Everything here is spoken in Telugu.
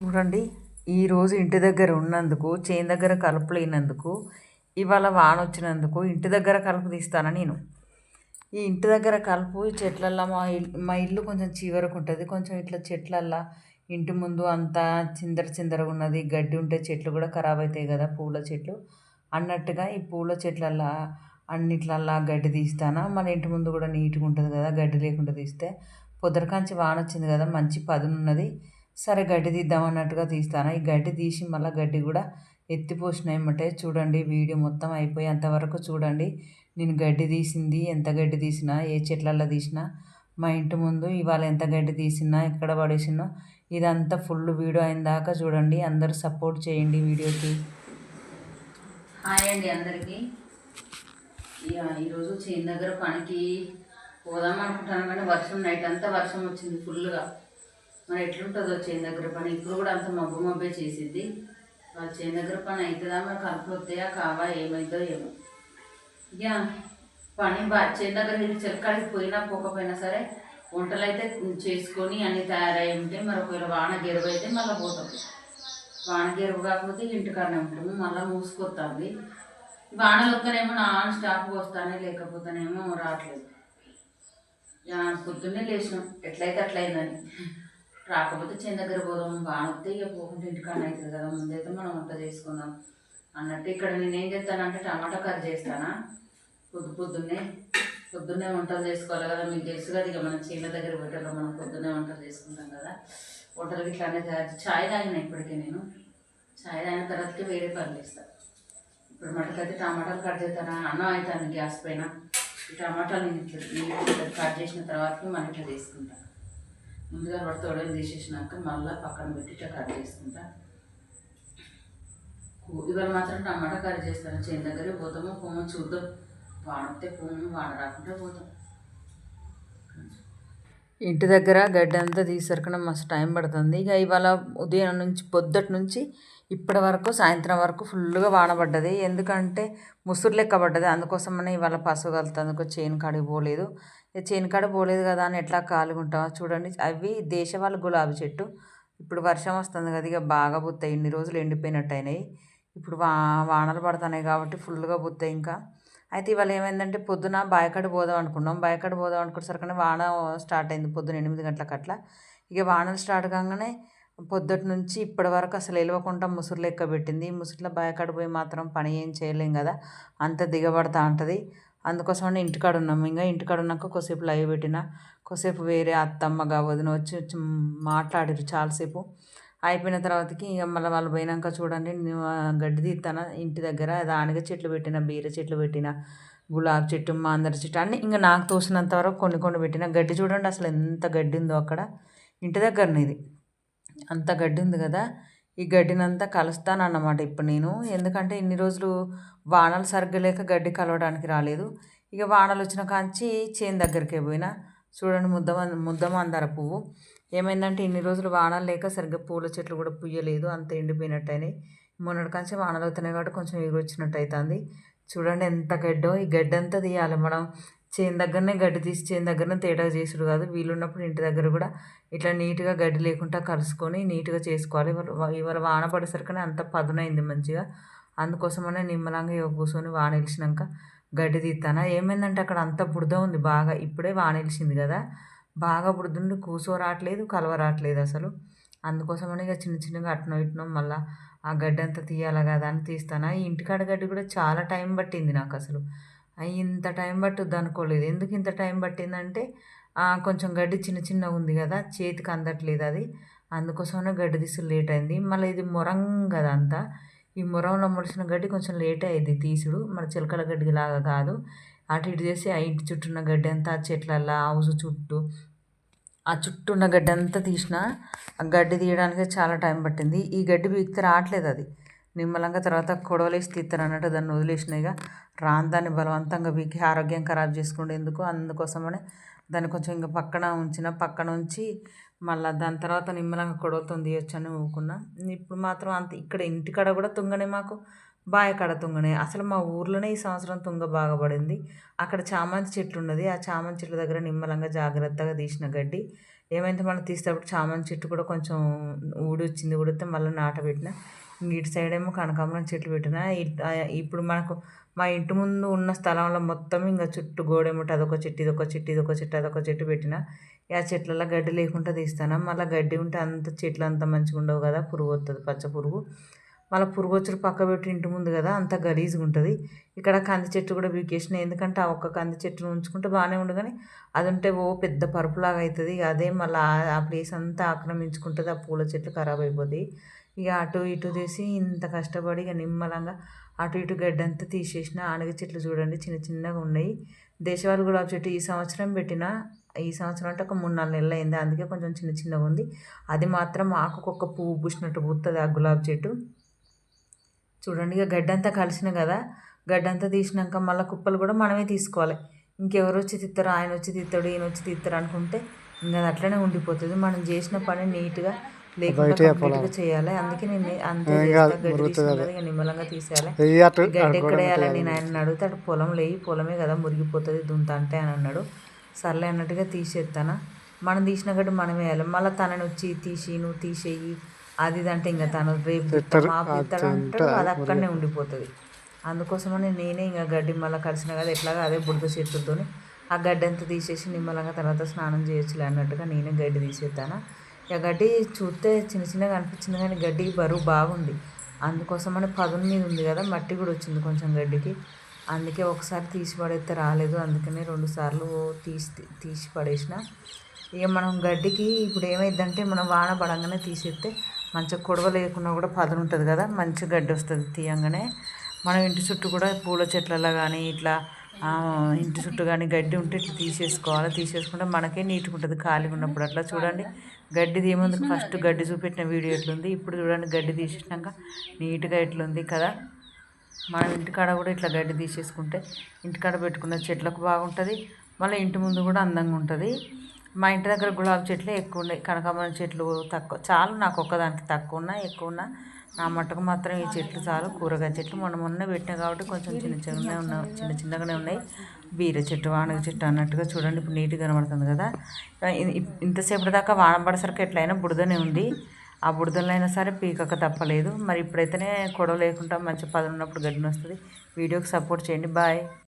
చూడండి ఈరోజు ఇంటి దగ్గర ఉన్నందుకు చేను దగ్గర కలుపు లేనందుకు ఇవాళ వాన వచ్చినందుకు ఇంటి దగ్గర కలుపు తీస్తాను నేను? ఈ ఇంటి దగ్గర కలుపు చెట్లల్లో మా ఇల్లు మా ఇల్లు కొంచెం చివరకు ఉంటుంది. కొంచెం ఇట్లా చెట్లల్లో ఇంటి ముందు అంతా చిందర చిందరగా ఉన్నది. గడ్డి ఉంటే చెట్లు కూడా ఖరాబ్ అవుతాయి కదా పూల చెట్లు. అన్నట్టుగా ఈ పూల చెట్లల్లో అన్నిట్లల్లా గడ్డి తీస్తాను? మన ఇంటి ముందు కూడా నీట్గా ఉంటుంది కదా గడ్డి లేకుండా తీస్తే. పొద్దురకాంచి వాన వచ్చింది కదా మంచి పదునున్నది. సరే గడ్డి తీద్దాం అన్నట్టుగా తీస్తాను. ఈ గడ్డి తీసి మళ్ళీ గడ్డి కూడా ఎత్తిపోసిన ఏమంటే చూడండి వీడియో మొత్తం అయిపోయేంతవరకు చూడండి. నేను గడ్డి తీసింది ఎంత గడ్డి తీసినా ఏ చెట్లల్లో తీసినా మా ఇంటి ముందు ఇవాళ ఎంత గడ్డి తీసినా ఎక్కడ పడేసినా ఇదంతా ఫుల్ వీడియో అయిన దాకా చూడండి. అందరూ సపోర్ట్ చేయండి వీడియోకి. హాయ్ అండి అందరికీ. ఇక ఈరోజు చేను దగ్గర పనికి పోదాం అనుకుంటాను కానీ వర్షం నైట్ అంతా వర్షం వచ్చింది ఫుల్గా మరి ఎట్లుంటుందో చేను దగ్గర పని. ఇప్పుడు కూడా అంత మబ్బు మబ్బే చేసిద్ది. వాళ్ళ చేను దగ్గర పని అవుతుందా మరి కలుపులు వస్తాయా కావా? ఏమైందో ఏమో. ఇక పని బా చేను దగ్గర చిలకడికి పోయినా పోకపోయినా సరే వంటలు అయితే చేసుకొని అన్నీ తయారై ఉంటే మరి ఒకవేళ వాన గెరువు అయితే మళ్ళీ పోతాం. వాన గెరువు కాకపోతే ఇంటికాడనే ఉంటాము. మళ్ళీ మూసుకొస్తుంది. వానలు వస్తేనేమో నాన్ స్టాప్ వస్తానే లేకపోతేనేమో రావట్లేదు. పొద్దున్నే లేచినాం. ఎట్లయితే అట్లయిందని. రాకపోతే చేను దగ్గర పోదాం వాన వస్తే ఇక పోకుంటే ఇంటికాడ అవుతుంది కదా ముందైతే మనం వంట చేసుకుందాం అన్నట్టు. ఇక్కడ నేను ఏం చేస్తానంటే టమాటా కర్రీ చేస్తానా? పొద్దు పొద్దున్నే పొద్దున్నే వంటలు చేసుకోవాలి కదా మీకు తెలుసు కదా ఇక మనం చీల దగ్గర పెట్టాలి మనం పొద్దున్నే వంటలు చేసుకుంటాం కదా. వంటలు ఇట్లా అనేది తయారు చాయ్ తాగిన ఇప్పటికే నేను. చాయ్ తాగిన తర్వాతకి వేరే పనులు చేస్తాను ఇప్పుడు మటుకైతే టమాటాలు కట్ చేస్తానా? అన్నం అవుతాను గ్యాస్ పైన. ఈ టమాటాలు నేను ఇట్లా కట్ చేసిన తర్వాతకి మనం ఇట్లా చేసుకుంటాను ముందుగా వాడు తీసేసినాక మళ్ళీ పక్కన పెట్టి ఇట్లా కట్ చేసుకుంటా. ఇవాళ మాత్రం టమాటా కర్రీ చేస్తాను. చేను దగ్గర పోతాము. పోము చూద్దాం. వాడితే పోము వాడ రాకుండా పోతాం. ఇంటి దగ్గర గడ్డి అంతా తీసరికడం మస్తు టైం పడుతుంది. ఇక ఇవాళ ఉదయం నుంచి పొద్దుటి నుంచి ఇప్పటి వరకు సాయంత్రం వరకు ఫుల్గా వాన పడ్డది. ఎందుకంటే ముసురు లెక్క పడ్డది. అందుకోసమనే ఇవాళ పసుపు కలుతుంది. చేను కాడికి పోలేదు. ఇక చేను కాడ పోలేదు కదా అని ఎట్లా కాలుగుంటామో చూడండి. అవి దేశవాళీ గులాబీ చెట్టు. ఇప్పుడు వర్షం వస్తుంది కదా ఇక బాగా పుత్తాయి ఇన్ని రోజులు ఎండిపోయినట్టు అయినాయి. ఇప్పుడు వా వానలు పడుతున్నాయి కాబట్టి ఫుల్గా పుత్తాయి ఇంకా. అయితే ఇవాళ ఏమైందంటే పొద్దున బాయకాడ పోదాం అనుకున్నాం. బాయకాడ పోదాం అనుకునేసరికనే వాన స్టార్ట్ అయింది పొద్దున ఎనిమిది గంటలకు అట్లా. ఇక వానలు స్టార్ట్ కాగానే పొద్దుటి నుంచి ఇప్పటి వరకు అసలు ఎలవకుండా ముసురు లెక్క పెట్టింది. ముసురులో బాయకాడ పోయి మాత్రం పని ఏం చేయలేం కదా. అంత దిగబడతా ఉంటుంది. అందుకోసమని ఇంటికాడ ఉన్నాం. ఇంకా ఇంటికాడ ఉన్నాక కొద్దిసేపు లైవ్ పెట్టిన కొద్దిసేపు వేరే అత్తమ్మగా వదిన వచ్చి వచ్చి మాట్లాడారు చాలాసేపు. అయిపోయిన తర్వాతకి ఇక మళ్ళీ వాళ్ళు పోయినాక చూడండి నేను గడ్డి తీస్తాను ఇంటి దగ్గర దానిగా చెట్లు పెట్టిన బీర చెట్లు పెట్టిన గులాబీ చెట్టు మాందర చెట్టు అన్నీ ఇంకా నాకు తోసినంత వరకు కొన్ని కొన్ని పెట్టిన. గడ్డి చూడండి అసలు ఎంత గడ్డి ఉందో అక్కడ. ఇంటి దగ్గరనే ఇది. అంత గడ్డి ఉంది కదా. ఈ గడ్డినంతా కలుస్తాను అన్నమాట ఇప్పుడు నేను. ఎందుకంటే ఇన్ని రోజులు వానలు సరిగ్గా లేక గడ్డి కలవడానికి రాలేదు. ఇక వానలు వచ్చిన కాంచి చేను దగ్గరికే పోయినా. చూడండి ముద్ద ముద్ద మందార పువ్వు. ఏమైందంటే ఇన్ని రోజులు వానలు లేక సరిగ్గా పూల చెట్లు కూడా పుయ్యలేదు అంత ఎండిపోయినట్టు అయినాయి మొన్నటి కంచి వానలు అవుతున్నాయి కాబట్టి కొంచెం ఎగురొచ్చినట్టు అవుతుంది చూడండి ఎంత గడ్డో ఈ గడ్డ అంతా తీయాలి. మనం చేను దగ్గరనే గడ్డి తీసి చేను దగ్గరనే తేడా చేసుడు కాదు. వీలున్నప్పుడు ఇంటి దగ్గర కూడా ఇట్లా నీట్గా గడ్డి లేకుండా కలుసుకొని నీట్గా చేసుకోవాలి. ఇవాళ వాన పడేసరికనే అంత పదునైంది మంచిగా. అందుకోసమనే నిమ్మలంగా ఇక కూర్చొని వాన వెలిసినాక గడ్డి తీస్తాను ఏమైందంటే అక్కడ అంత బురద ఉంది బాగా. ఇప్పుడే వాన వెలిసింది కదా. బాగా బురదుండి కలవ రావట్లేదు అసలు. అందుకోసమని ఇక చిన్న చిన్నగా అట్నో ఇట్నో మళ్ళీ ఆ గడ్డి అంతా తీయాలి కదా అని తీస్తాను. ఈ ఇంటికాడ గడ్డి కూడా చాలా టైం పట్టింది నాకు అసలు ఇంత టైం పట్టుద్ది అనుకోలేదు. ఎందుకు ఇంత టైం పట్టిందంటే కొంచెం గడ్డి చిన్న చిన్నగా ఉంది కదా చేతికి అందట్లేదు అది. అందుకోసమే గడ్డి తీసుడు లేట్ అయింది. మళ్ళీ ఇది మొరం కదా అంతా. ఈ మొరంలో మొలిసిన గడ్డి కొంచెం లేట్ అయ్యింది తీసుడు. మన చిలకల గడ్డి లాగా కాదు. అటు ఇటు చేసి ఆ ఇంటి చుట్టూ ఉన్న గడ్డి అంతా ఆ చెట్లల్లో హౌస్ చుట్టూ ఆ చుట్టూ ఉన్న గడ్డి అంతా తీసిన ఆ గడ్డి తీయడానికి చాలా టైం పట్టింది. ఈ గడ్డి పీకితే రావట్లేదు అది. నిమ్మలంగా తర్వాత కొడవలేసి తీస్తారు అన్నట్టు దాన్ని వదిలేసినాయిగా రాను దాన్ని బలవంతంగా పీకి ఆరోగ్యం ఖరాబ్ చేసుకునేందుకు అందుకోసమనే దాన్ని కొంచెం ఇంకా పక్కన ఉంచిన పక్కన ఉంచి మళ్ళీ దాని తర్వాత నిమ్మలంగా కొడవలతో తీయొచ్చు అని ఇప్పుడు మాత్రం అంత ఇక్కడ ఇంటికాడ కూడా తుంగనే మాకు బాయకాడ తుంగనే. అసలు మా ఊర్లోనే ఈ సంవత్సరం తుంగ బాగా పడింది. అక్కడ చామంతి చెట్టు ఉన్నది. ఆ చామంతి చెట్ల దగ్గర నిమ్మలంగా జాగ్రత్తగా తీసిన గడ్డి. ఏమైతే మనం తీసేటప్పుడు చామంతి చెట్టు కూడా కొంచెం ఊడి వచ్చింది ఊడితే మళ్ళీ నాటబెట్టిన ఇటు సైడ్ ఏమో కనకాంబరం చెట్లు పెట్టిన. ఇప్పుడు మనకు మా ఇంటి ముందు ఉన్న స్థలంలో మొత్తం ఇంకా చుట్టూ గోడేమిటి అదొక చెట్టు ఇదొక చెట్టు ఇదొక చెట్టు అదొక చెట్టు పెట్టిన. ఆ చెట్లలో గడ్డి లేకుండా తీస్తాను? మళ్ళీ గడ్డి ఉంటే అంత చెట్లు అంత మంచిగా ఉండవు కదా పురుగు వస్తుంది పచ్చ పురుగు. మళ్ళీ పురుగు వచ్చుడు పక్క పెట్టి ఇంటి ముందు కదా అంత గలీజ్గా ఉంటుంది. ఇక్కడ కంది చెట్టు కూడా బీకేసిన ఎందుకంటే ఆ ఒక్క కంది చెట్టును ఉంచుకుంటే బాగానే ఉండు కానీ అది ఉంటే ఓ పెద్ద పరుపులాగా అవుతుంది ఇక అదే మళ్ళీ ఆ ప్లేస్ అంతా ఆక్రమించుకుంటుంది ఆ పూల చెట్లు ఖరాబ్ అయిపోతాయి ఇక అటు ఇటు తీసి ఇంత కష్టపడి ఇక నిమ్మలంగా అటు ఇటు గడ్డి అంతా తీసేసిన. ఆనగ చెట్లు చూడండి చిన్న చిన్నగా ఉన్నాయి. దేశవాళీ గులాబీ చెట్టు ఈ సంవత్సరం పెట్టిన ఈ సంవత్సరం అంటే ఒక మూడు నాలుగు నెలలు అయింది. అందుకే కొంచెం చిన్న చిన్నగా ఉంది. అది మాత్రం ఆకుకొక్క పువ్వు పూసినట్టు పూస్తుంది ఆ గులాబీ చెట్టు. చూడండి ఇక గడ్డంతా కలిసిన కదా గడ్డంతా తీసినాక మళ్ళీ కుప్పలు కూడా మనమే తీసుకోవాలి. ఇంకెవరు వచ్చి తిత్తారు? ఆయన వచ్చి తిత్తాడు ఈయన వచ్చి తిత్తారు అనుకుంటే ఇంకా అది అట్లనే ఉండిపోతుంది. మనం చేసిన పని నీట్గా లేకుండా కంప్లీట్గా చేయాలి. అందుకే నేను అంతే. గడ్డి తీసుకున్నది నిమ్మలంగా తీసేయాలి. గడ్డి ఎక్కడ వేయాలని నేను ఆయన అడుగుతాడు పొలం లేయి పొలమే కదా మురిగిపోతుంది దుంత అంటే అని అన్నాడు. సర్లే అన్నట్టుగా తీసేస్తాను మనం తీసిన గడ్డి మనం వేయాలి. మళ్ళీ తనని వచ్చి తీసి నువ్వు తీసేయి. అది ఇది అంటే ఇంకా తను రేపు అంటాడు అది అక్కడనే ఉండిపోతుంది. అందుకోసమని నేనే ఇంకా గడ్డి మళ్ళీ కలిసిన కదా ఎట్లాగా అదే బుడత చేతులతోని ఆ గడ్డి అంతా తీసేసి నిమ్మలంగా తర్వాత స్నానం చేయొచ్చులే అన్నట్టుగా నేనే గడ్డి తీసేస్తాను ఇక గడ్డి చూస్తే చిన్న చిన్నగా అనిపించింది కానీ గడ్డికి బరువు బాగుంది. అందుకోసమని పదును మీద ఉంది కదా మట్టి కూడా వచ్చింది కొంచెం గడ్డికి. అందుకే ఒకసారి తీసి పడేస్తే రాలేదు. అందుకనే రెండు సార్లు తీసి తీసి పడేసిన. ఇక మనం గడ్డికి ఇప్పుడు ఏమైందంటే మనం వాన పడంగానే తీసేస్తే మంచిగా కొడవ లేకుండా కూడా పదలు ఉంటుంది కదా మంచి గడ్డి వస్తుంది తీయంగానే. మనం ఇంటి చుట్టూ కూడా పూల చెట్లలో కానీ ఇట్లా ఇంటి చుట్టూ కానీ గడ్డి ఉంటే ఇట్లా తీసేసుకోవాలి. తీసేసుకుంటే మనకే నీట్గా ఉంటుంది ఖాళీగా ఉన్నప్పుడు. అట్లా చూడండి గడ్డిది ఏముంది? ఫస్ట్ గడ్డి చూపెట్టిన వీడియో ఎట్లుంది? ఇప్పుడు చూడండి గడ్డి తీసేసినాక నీట్గా ఎట్లుంది కదా. మనం ఇంటికాడ కూడా ఇట్లా గడ్డి తీసేసుకుంటే ఇంటికాడ పెట్టుకున్న చెట్లకు బాగుంటుంది మళ్ళీ ఇంటి ముందు కూడా అందంగా ఉంటుంది. మా ఇంటి దగ్గర గులాబీ చెట్లే ఎక్కువ ఉన్నాయి కనకాంబరం చెట్లు తక్కువ చాలు నాకు ఒక్కదానికి తక్కువ ఉన్నా ఎక్కువ ఉన్నా. నా మట్టుకు మాత్రం ఈ చెట్లు చాలు కూరగాయ చెట్లు మొన్న మొన్న పెట్టినా కాబట్టి కొంచెం చిన్న చిన్నగానే ఉన్న చిన్న చిన్నగానే ఉన్నాయి. బీర చెట్టు వానగ చెట్టు అన్నట్టుగా చూడండి ఇప్పుడు నీట్గా కనబడుతుంది కదా. ఇంతసేపటి దాకా వాన పడేసరికి ఎట్లయినా బుడదనే ఉంది. ఆ బుడదలో సరే పీకక తప్పలేదు. మరి ఇప్పుడైతేనే కొడవ లేకుండా మంచి పదం ఉన్నప్పుడు గడ్డిన వస్తుంది వీడియోకి సపోర్ట్ చేయండి. బాయ్.